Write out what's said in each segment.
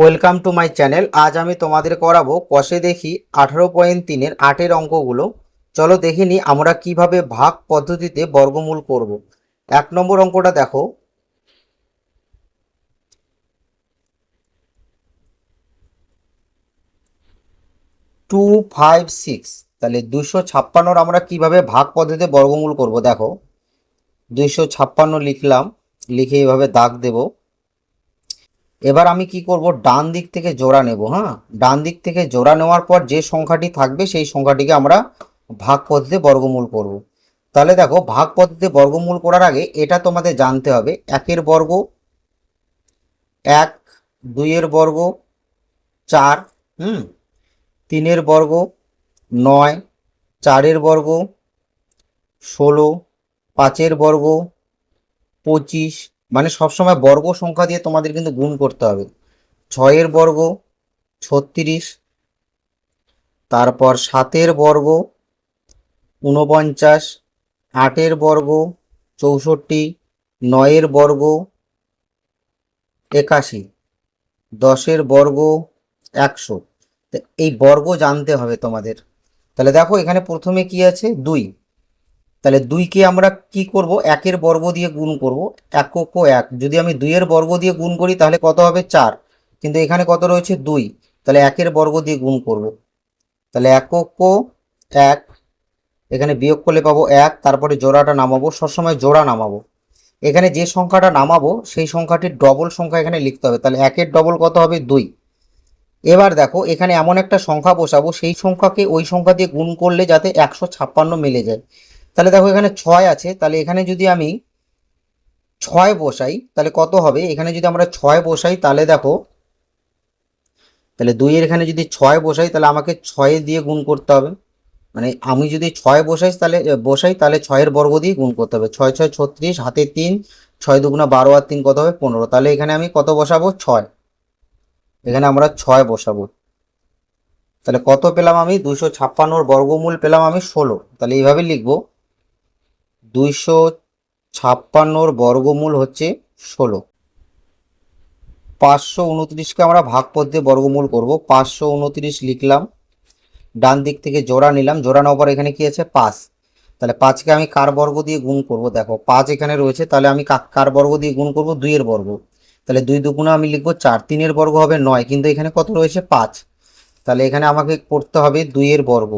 Welcome to my channel, আজ আমি তোমাদের করাবো কষে দেখি আঠারো পয়েন্ট তিনের আটের অঙ্কগুলো। চলো দেখে নিই আমরা কীভাবে ভাগ পদ্ধতিতে বর্গমূল করব। এক নম্বর অঙ্কটা দেখো। টু ফাইভ সিক্স, তাহলে দুশো ছাপ্পান্নর আমরা কীভাবে ভাগ পদ্ধতিতে বর্গমূল করব দেখো। দুইশো ছাপ্পান্ন লিখলাম, লিখে এইভাবে দাগ দেবো। এবার আমি কি করব? ডান দিক থেকে জোড়া নেব হ্যাঁ? ডান দিক থেকে জোড়া নেওয়ার পর যে সংখ্যাটি থাকবে, সেই সংখ্যাটিকে আমরা ভাগ পদ্ধতিতে বর্গমূল করব। তাহলে দেখো ভাগ পদ্ধতিতে বর্গমূল করার আগে এটা তোমাদের জানতে হবে। একের বর্গ, এক, দুইয়ের বর্গ, চার, হুম? তিনের বর্গ, নয়, চারের বর্গ, ষোলো, পাঁচের বর্গ, পঁচিশ মানে সবসময় বর্গ সংখ্যা দিয়ে তোমাদের কিন্তু গুণ করতে হবে। ছয়ের বর্গ, ছত্রিশ, তারপর সাতের বর্গ, ঊনপঞ্চাশ, আটের বর্গ, চৌষট্টি, নয়ের বর্গ, একাশি, দশের বর্গ, একশো। এই বর্গ জানতে হবে তোমাদের। তাহলে দেখো এখানে প্রথমে কি আছে? দুই। তাহলে দুইকে আমরা কি করব? একের বর্গ দিয়ে গুণ করব। একক এক। যদি আমি দুইয়ের বর্গ দিয়ে গুণ করি, তাহলে কত হবে? চার। কিন্তু এখানে কত রয়েছে? দুই। তাহলে একের বর্গ দিয়ে গুণ করব। তাহলে একক এক। এখানে বিয়োগ করলে পাবো এক। তারপরে জোড়াটা নামাবো। সবসময় জোড়া নামাবো। এখানে যে সংখ্যাটা নামাবো, সেই সংখ্যাটির ডবল সংখ্যা এখানে লিখতে হবে। তাহলে একের ডবল কত হবে? দুই। এবার দেখো, এখানে এমন একটা সংখ্যা বসাবো। সেই সংখ্যাকে ওই সংখ্যা দিয়ে গুণ করলে যাতে একশো ছাপ্পান্ন মিলে যায়। তাহলে দেখো এখানে ছয় আছে, তাহলে এখানে যদি আমি ছয় বসাই, তাহলে কত হবে? এখানে যদি আমরা ছয় বসাই, তাহলে দেখো, তাহলে দুইয়ের এখানে যদি ছয় বসাই, তাহলে আমাকে ছয় দিয়ে গুণ করতে হবে। মানে আমি যদি ছয় বসাই, তাহলে বসাই, তাহলে ছয়ের বর্গ দিয়ে গুণ করতে হবে। ছয় ছয়, ছত্রিশ, হাতে তিন, ছয় দুগুণা বারো আর তিন কত হবে? পনেরো। তাহলে এখানে আমি কত বসাবো? ছয়। এখানে আমরা ছয় বসাবো। তাহলে কত পেলাম আমি? দুশো ছাপ্পান্নর বর্গমূল পেলাম আমি ষোলো। তাহলে এইভাবে লিখব। দুইশো ছাপ্পান্নর বর্গমূল হচ্ছে ষোলো। পাঁচশো উনত্রিশকে আমরা ভাগ পদ্ধতি বর্গমূল করব। পাঁচশো উনত্রিশ লিখলাম, ডান দিক থেকে জোড়া নিলাম। জোড়া নেওয়ার এখানে কি আছে? পাঁচ। তাহলে পাঁচকে আমি কার বর্গ দিয়ে গুণ করব? দেখো, পাঁচ এখানে রয়েছে, তাহলে আমি কার বর্গ দিয়ে গুণ করব? দুইয়ের বর্গ। তাহলে দুই দুগুণা আমি লিখব চার। তিনের বর্গ হবে নয়, কিন্তু এখানে কত রয়েছে? পাঁচ। তাহলে এখানে আমাকে করতে হবে দুইয়ের বর্গ।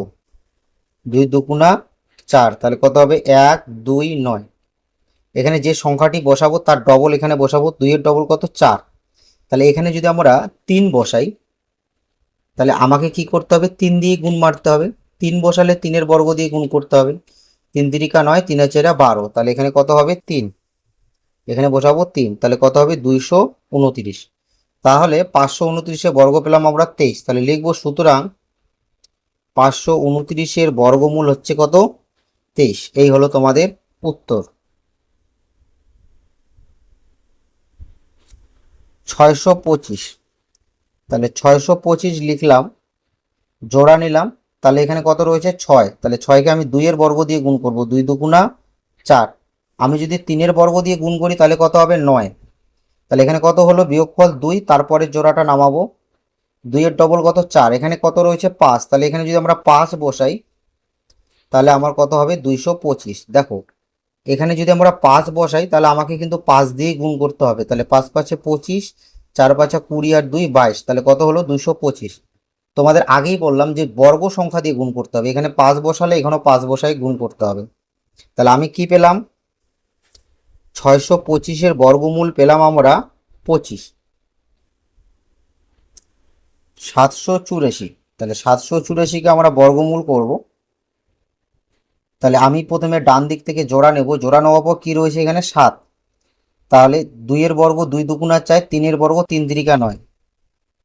দুই দুগুণা চার, তাহলে কত হবে? এক, দুই, নয়। এখানে যে সংখ্যাটি বসাবো, তার ডবল এখানে বসাবো, দুইয়ের ডবল কত? চার। তাহলে এখানে যদি আমরা তিন বসাই, তাহলে আমাকে কি করতে হবে? তিন দিয়ে গুণ মারতে হবে। তিন বসালে তিনের বর্গ দিয়ে গুণ করতে হবে। তিন তিরিকা নয় তিনের চেরা বারো। তাহলে এখানে কত হবে? তিন। এখানে বসাবো তিন। তাহলে কত হবে? দুইশো উনত্রিশ। তাহলে পাঁচশো উনত্রিশে বর্গ পেলাম আমরা তেইশ। তাহলে লিখব সুতরাং পাঁচশো উনত্রিশের বর্গমূল হচ্ছে কত? তেইশ। এই হলো তোমাদের উত্তর। ছয়শো পঁচিশ। তাহলে ছয়শো পঁচিশ লিখলাম, জোড়া নিলাম, তাহলে এখানে কত রয়েছে? ছয়। তাহলে ছয়কে আমি দুইয়ের বর্গ দিয়ে গুণ করব, দুই দুগুণা চার। আমি যদি তিনের বর্গ দিয়ে গুণ করি, তাহলে কত হবে? নয়। তাহলে এখানে কত হলো? বিয়োগফল দুই তারপরে জোড়াটা নামাবো। দুইয়ের ডবল কত? চার। এখানে কত রয়েছে? পাঁচ। তাহলে এখানে যদি আমরা পাঁচ বসাই তাহলে আমার কত হবে? দুইশো পঁচিশ। দেখো, এখানে যদি আমরা পাঁচ বসাই, তাহলে আমাকে কিন্তু পাঁচ দিয়ে গুণ করতে হবে। তাহলে পাঁচ পাঁচে পঁচিশ, চার পাঁচা কুড়ি আর দুই বাইশ, তাহলে কত হলো? দুইশো পঁচিশ। তোমাদের আগেই বললাম যে বর্গ সংখ্যা দিয়ে গুণ করতে হবে। এখানে পাঁচ বসালে এখানেও পাঁচ বসাই গুণ করতে হবে। তাহলে আমি কি পেলাম? ছয়শো পঁচিশের বর্গমূল পেলাম আমরা পঁচিশ। সাতশো চুরাশি। তাহলে সাতশো চুরাশিকে আমরা বর্গমূল করব। তাহলে আমি প্রথমে ডান দিক থেকে জোড়া নেব। জোড়া নেওয়ার পর কী রয়েছে এখানে? সাত। তাহলে দুইয়ের বর্গ দুই দুগুণা চার, তিনের বর্গ তিন তিরিকা নয়।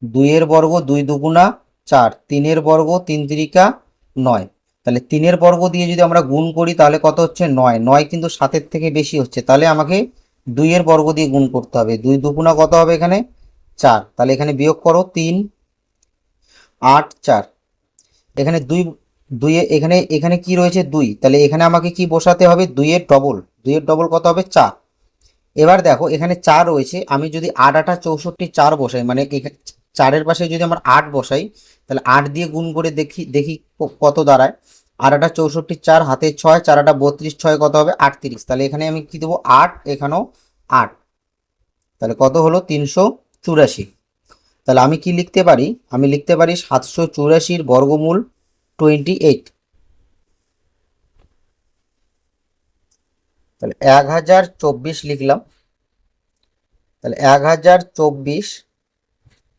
দুইয়ের বর্গ দুই দুগুণা চার, তিনের বর্গ তিন তিরিকা নয়। তাহলে তিনের বর্গ দিয়ে যদি আমরা গুণ করি, তাহলে কত হচ্ছে? নয়। নয় কিন্তু সাতের থেকে বেশি হচ্ছে। তাহলে আমাকে দুইয়ের বর্গ দিয়ে গুণ করতে হবে। দুই দুগুণা কত হবে এখানে? চার। তাহলে এখানে বিয়োগ করো তিন, আট, চার। এখানে দুই দুইয়ে এখানে এখানে কি রয়েছে দুই? তাহলে এখানে আমাকে কি বসাতে হবে? দুইয়ের ডবল দুইয়ের ডবল কত হবে? চার। এবার দেখো, এখানে চার রয়েছে। আমি যদি আট, আটা চৌষট্টি, চার বসাই মানে চারের পাশে যদি আমার আট বসাই, তাহলে আট দিয়ে গুণ করে দেখি দেখি কত দাঁড়ায়। আর একটা চৌষট্টি, চার, হাতে ছয়, চার একটা বত্রিশ, ছয় কত হবে? আটত্রিশ। তাহলে এখানে আমি কি দেবো? আট, এখানেও আট। তাহলে কত হলো? তিনশো চুরাশি। তাহলে আমি কি লিখতে পারি? আমি লিখতে পারি সাতশো চুরাশির বর্গমূল টোয়েন্টি এইট তাহলে এক হাজার চব্বিশ লিখলাম। তাহলে এক হাজার চব্বিশ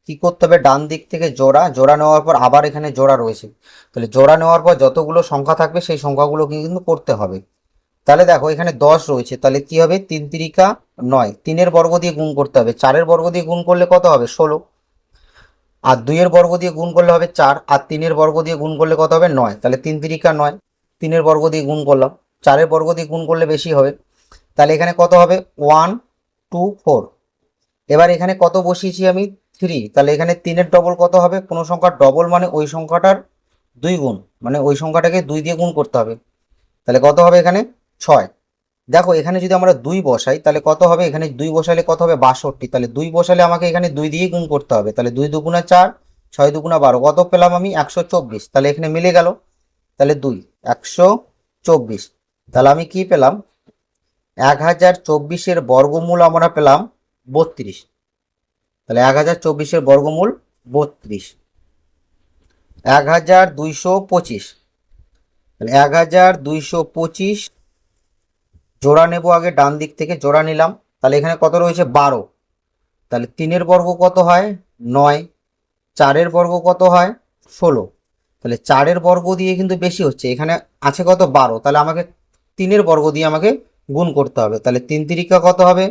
কি করতে হবে? ডান দিক থেকে জোড়া জোড়া নেওয়ার পর আবার এখানে জোড়া রয়েছে। তাহলে জোড়া নেওয়ার পর যতগুলো সংখ্যা থাকবে সেই সংখ্যাগুলো কিন্তু করতে হবে। তাহলে দেখো, এখানে দশ রয়েছে। তাহলে কি হবে? তিন তিরিকা নয়। তিনের বর্গ দিয়ে গুণ করতে হবে। চারের বর্গ দিয়ে গুণ করলে কত হবে? ষোলো। আর দুইয়ের বর্গ দিয়ে গুণ করলে হবে চার, আর তিনের বর্গ দিয়ে গুণ করলে কত হবে? নয়। তাহলে তিন তিরিকা নয়। তিনের বর্গ দিয়ে গুণ করলাম। চারের বর্গ দিয়ে গুণ করলে বেশি হবে। তাহলে এখানে কত হবে? One, two, four. এবার এখানে কত বসিয়েছি আমি? থ্রি। তাহলে এখানে তিনের ডবল কত হবে? কোনো সংখ্যার ডবল মানে ওই সংখ্যাটার দুই গুণ। মানে ওই সংখ্যাটাকে দুই দিয়ে গুণ করতে হবে। তাহলে কত হবে এখানে? ছয়। দেখো, এখানে যদি আমরা দুই বসাই, তাহলে কত হবে? এখানে দুই বসালে কত হবে? বাষট্টি। তাহলে দুই বসালে আমাকে এখানে দুই দিয়ে গুণ করতে হবে। তাহলে দুই দুগুণা চার, ছয় দুগুণা বারো। কত পেলাম আমি? একশো চব্বিশ। তাহলে এখানে মিলে গেল। তাহলে দুই, একশো চব্বিশ। তাহলে আমি কি পেলাম? এক হাজার চব্বিশের বর্গমূল আমরা পেলাম বত্রিশ। তাহলে এক হাজার চব্বিশের বর্গমূল বত্রিশ। এক হাজার দুইশো পঁচিশ। তাহলে এক হাজার দুইশো পঁচিশ জোড়া নেব আগে, ডান দিক থেকে জোড়া নিলাম। তাহলে এখানে কত রয়েছে? বারো। তাহলে তিনের বর্গ কত হয়? নয়। চারের বর্গ কত হয়? ষোলো। তাহলে চারের বর্গ দিয়ে কিন্তু বেশি হচ্ছে। এখানে আছে কত? বারো। তাহলে আমাকে তিনের বর্গ দিয়ে আমাকে গুণ করতে হবে। তাহলে তিন তিরিকা কত হবে?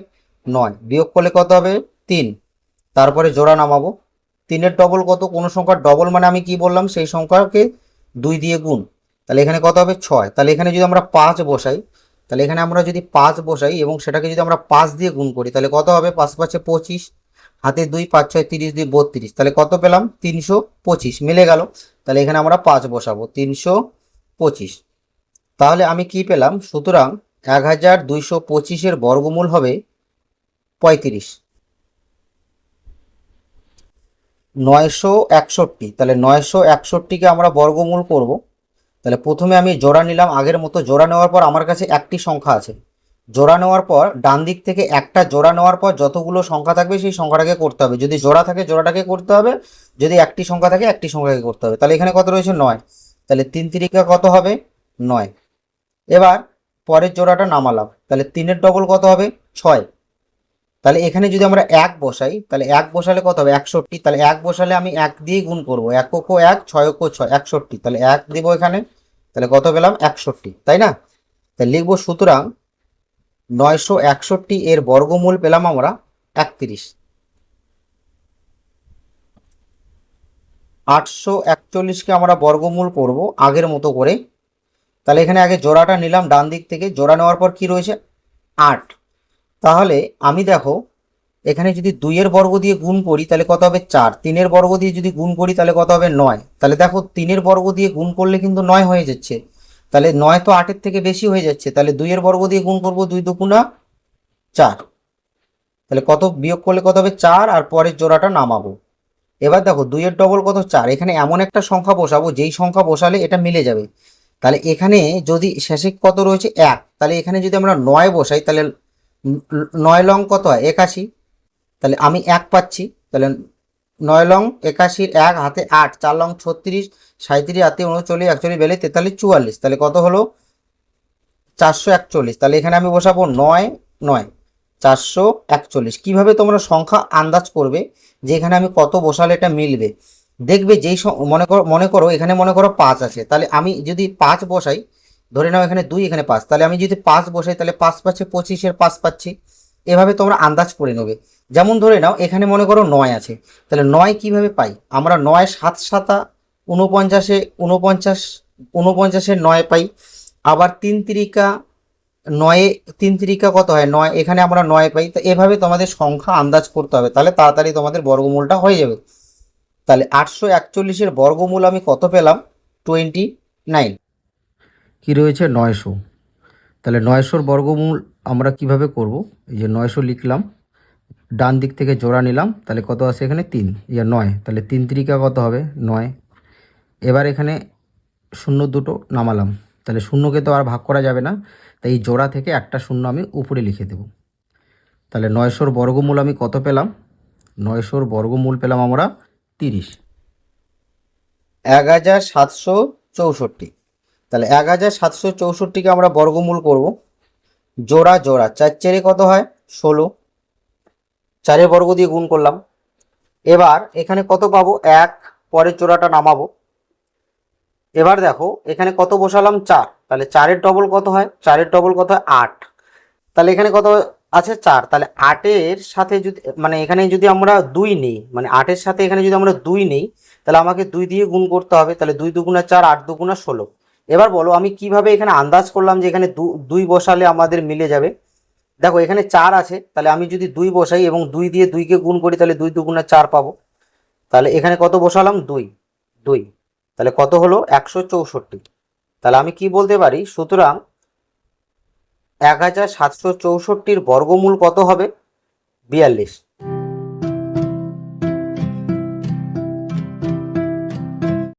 নয়। বিয়োগ করলে কত হবে? তিন। তারপরে জোড়া নামাবো। তিনের ডবল কত? কোনো সংখ্যার ডবল মানে আমি কি বললাম? সেই সংখ্যাকে দুই দিয়ে গুণ। তাহলে এখানে কত হবে? ছয়। তাহলে এখানে যদি আমরা পাঁচ বসাই তাহলে এখানে আমরা যদি পাঁচ বসাই এবং সেটাকে যদি আমরা পাঁচ দিয়ে গুণ করি, তাহলে কত হবে? পাঁচ পাঁচে পঁচিশ, হাতে দুই পাঁচ ছয় তিরিশ দুই বত্রিশ, তাহলে কত পেলাম? তিনশো পঁচিশ, মিলে গেল। তাহলে এখানে আমরা পাঁচ বসাবো, তিনশো পঁচিশ। তাহলে আমি কি পেলাম? সুতরাং এক হাজার দুইশো পঁচিশের বর্গমূল হবে পঁয়ত্রিশ। নয়শো একষট্টি, তাহলে নয়শো একষট্টিকে আমরা বর্গমূল করব। তাহলে প্রথমে আমি জোড়া নিলাম, আগের মতো জোড়া নেওয়ার পর আমার কাছে একটি সংখ্যা আছে। জোড়া নেওয়ার পর ডান দিক থেকে একটা জোড়া নেওয়ার পর যতগুলো সংখ্যা থাকবে সেই সংখ্যাটাকে করতে হবে। যদি জোড়া থাকে জোড়াটাকে করতে হবে, যদি একটি সংখ্যা থাকে একটি সংখ্যাকে করতে হবে। তাহলে এখানে কত রয়েছে? নয়। তাহলে তিন তিরিকা কত হবে? নয়। এবার পরের জোড়াটা নামালাম। তাহলে তিনের ডবল কত হবে? ছয়। তাহলে এখানে যদি আমরা এক বসাই, তাহলে এক বসালে কত হবে? একষট্টি। তাহলে এক বসালে আমি এক দিয়ে গুণ করব। এক অক্ষ এক, ছয় অক্ষ ছয়, একষট্টি। তাহলে এক দেবো এখানে। তাহলে কত পেলাম? একষট্টি, তাই না? তাহলে লিখব সুতরাং নয়শো একষট্টি এর বর্গমূল পেলাম আমরা একত্রিশ। আটশো একচল্লিশকে আমরা বর্গমূল করব আগের মতো করে। তাহলে এখানে আগে জোড়াটা নিলাম, ডান দিক থেকে। জোড়া নেওয়ার পর কি রয়েছে? আট। তাহলে আমি দেখো এখানে যদি দুইয়ের বর্গ দিয়ে গুণ করি, তাহলে কত হবে চার? তিনের বর্গ দিয়ে যদি গুণ করি, তাহলে কত হবে নয়? তাহলে দেখো, তিনের বর্গ দিয়ে গুণ করলে কিন্তু নয় হয়ে যাচ্ছে। তাহলে নয় তো আটের থেকে বেশি হয়ে যাচ্ছে। তাহলে দুইয়ের বর্গ দিয়ে গুণ করব দুই দুগুণা চার। তাহলে কত বিয়োগ করলে কত হবে চার? আর পরের জোড়াটা নামাবো। এবার দেখো, দুইয়ের ডবল কত? চার। এখানে এমন একটা সংখ্যা বসাবো, যেই সংখ্যা বসালে এটা মিলে যাবে। তাহলে এখানে যদি শেষে কত রয়েছে? এক। তাহলে এখানে যদি আমরা নয় বসাই, তাহলে নয় লং কত হয়? একাশি। তাহলে আমি এক পাচ্ছি। তাহলে নয় লং, একাশির এক, হাতে আট, চার লং, ছত্রিশ সাঁত্রিশ হাতে উনচল্লিশ, একচল্লিশ বেলে তেতাল্লিশ, চুয়াল্লিশ। তাহলে কত হলো? চারশো একচল্লিশ। তাহলে এখানে আমি বসাবো নয় নয়, চারশো একচল্লিশ। কীভাবে তোমরা সংখ্যা আন্দাজ করবে? যে এখানে আমি কত বসালে এটা মিলবে। দেখবে যেই মনে করো মনে করো এখানে মনে করো পাঁচ আছে। তাহলে আমি যদি পাঁচ বসাই, ধরে নাও এখানে দুই, এখানে পাঁচ। তাহলে আমি যদি পাঁচ বসাই, তাহলে পাঁচ পাচ্ছে পঁচিশের পাঁচ পাচ্ছি। এভাবে তোমরা আন্দাজ করে নেবে। যেমন ধরে নাও, এখানে মনে করো নয় আছে। তাহলে নয় কীভাবে পাই? আমরা নয় সাত সাতা উনপঞ্চাশে উনপঞ্চাশ উনপঞ্চাশের নয় পাই। আবার তিন তিরিকা নয়ে, তিন তিরিকা কত হয়? নয়। এখানে আমরা নয় পাই। তো এভাবে তোমাদের সংখ্যা আন্দাজ করতে হবে। তাহলে তাড়াতাড়ি তোমাদের বর্গমূলটা হয়ে যাবে। তাহলে আটশো একচল্লিশের বর্গমূল আমি কত পেলাম? Twenty nine. কি রয়েছে? নয়শো। তাহলে নয়শোর বর্গমূল আমরা কীভাবে করব? এই যে নয়শো লিখলাম, ডান দিক থেকে জোড়া নিলাম, তাহলে কত আছে এখানে? তিন। ইয়া নয়, তাহলে তিন তিরিকা কত হবে? নয়। এবার এখানে শূন্য দুটো নামালাম, তাহলে শূন্যকে তো আর ভাগ করা যাবে না, তাই এই জোড়া থেকে একটা শূন্য আমি উপরে লিখে দেব। তাহলে নয়শোর বর্গমূল আমি কত পেলাম? নয়শোর বর্গমূল পেলাম আমরা তিরিশ। এক হাজার সাতশো চৌষট্টি। তাহলে এক হাজার সাতশো চৌষট্টিকে আমরা বর্গমূল করব। জোড়া জোড়া, চার চারে কত হয়? ষোলো। চারের বর্গ দিয়ে গুণ করলাম। এবার এখানে কত পাবো? এক। পরের জোড়াটা নামাবো। এবার দেখো, এখানে কত বসালাম? চার। তাহলে চারের ডবল কত হয়? চারের ডবল কত হয়? আট। তাহলে এখানে কত আছে? চার। তাহলে আটের সাথে যদি মানে এখানে যদি আমরা দুই নিই মানে আটের সাথে এখানে যদি আমরা দুই নিই, তাহলে আমাকে দুই দিয়ে গুণ করতে হবে। তাহলে দুই দুগুণা চার, আট দুগুণা ষোলো। এবার বলো, আমি কীভাবে এখানে আন্দাজ করলাম যে এখানে দুই বসালে আমাদের মিলে যাবে? দেখো, এখানে চার আছে, তাহলে আমি যদি দুই বসাই এবং দুই দিয়ে দুইকে গুণ করি, তাহলে দুই দুগুণা চার পাবো। তাহলে এখানে কত বসালাম? দুই দুই। তাহলে কত হলো? একশো চৌষট্টি। তাহলে আমি কি বলতে পারি? সুতরাং এক হাজার সাতশো চৌষট্টির বর্গমূল কত হবে? বিয়াল্লিশ।